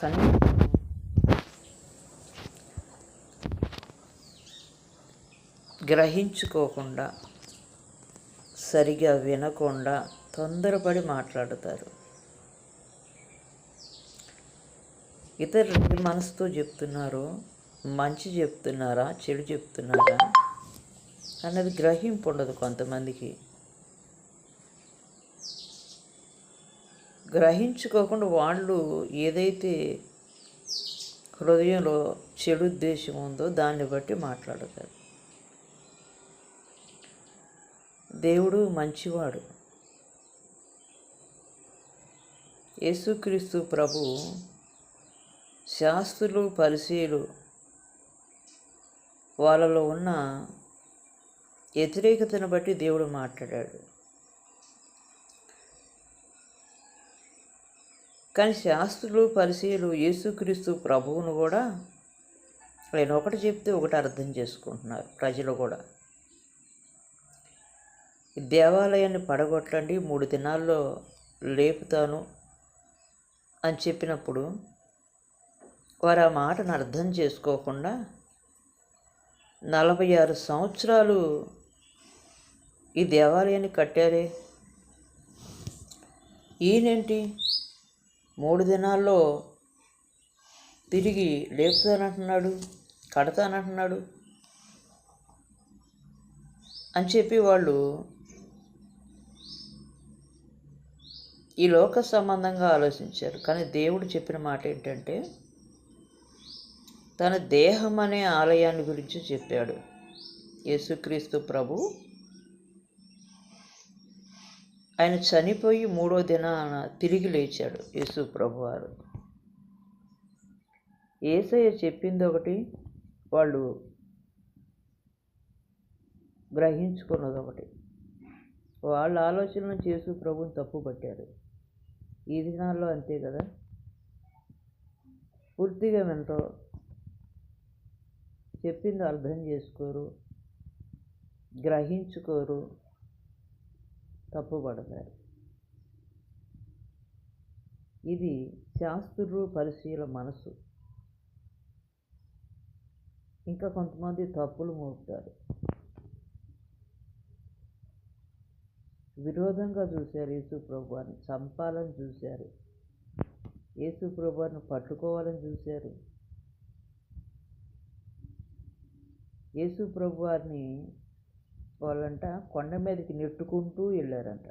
కనీసం గ్రహించుకోకుండా సరిగా వినకుండా తొందరపడి మాట్లాడతారు. ఇతరులు మనసుతో చెప్తున్నారు మంచి చెప్తున్నారా చెడు చెప్తున్నారా అన్నది గ్రహింపు ఉండదు కొంతమందికి. గ్రహించుకోకుండా వాళ్ళు ఏదైతే హృదయంలో చెడు ఉద్దేశం ఉందో దాన్ని బట్టి మాట్లాడతారు. దేవుడు మంచివాడు. యేసుక్రీస్తు ప్రభు శాస్త్రులు పరిశీలు వాళ్ళలో ఉన్న వ్యతిరేకతను బట్టి దేవుడు మాట్లాడాడు. కానీ శాస్త్రులు పరిశీలు యేసుక్రీస్తు ప్రభువును కూడా నేను ఒకటి చెప్తే ఒకటి అర్థం చేసుకుంటున్నారు ప్రజలు కూడా. దేవాలయాన్ని పడగొట్టండి మూడు దినాల్లో లేపుతాను అని చెప్పినప్పుడు వారు ఆ మాటను అర్థం చేసుకోకుండా నలభై ఆరు సంవత్సరాలు ఈ దేవాలయాన్ని కట్టారే? ఈయనేంటి? మూడు దినాల్లో తిరిగి లేపుతానంటున్నాడు కడతానంటున్నాడు అని చెప్పి వాళ్ళు ఈ లోక సంబంధంగా ఆలోచించారు. కానీ దేవుడు చెప్పిన మాట ఏంటంటే తన దేహం అనే ఆలయాన్ని గురించి చెప్పాడు. యేసుక్రీస్తు ప్రభు ఆయన చనిపోయి మూడో దినాన తిరిగి లేచాడు యేసు ప్రభువారు. ఏసయ్య చెప్పింది ఒకటి వాళ్ళు గ్రహించుకున్నది ఒకటి వాళ్ళ ఆలోచనలు చేసు ప్రభుని తప్పు పట్టారు. ఈ దినాల్లో అంతే కదా? పూర్తిగా వినరు. చెప్పింది అర్థం చేసుకోరు గ్రహించుకోరు. తప్పుబడతారు ఇది శాస్త్రులు పరిశీల మనసు. ఇంకా కొంతమంది తప్పులు మోపుతారు. విరోధంగా చూశారు యేసు ప్రభువాన్ని చంపాలని చూశారు. యేసు ప్రభువాన్ని పట్టుకోవాలని చూశారు. యేసు ప్రభువారిని వాళ్ళంట కొండ మీదకి నెట్టుకుంటూ వెళ్ళారంట.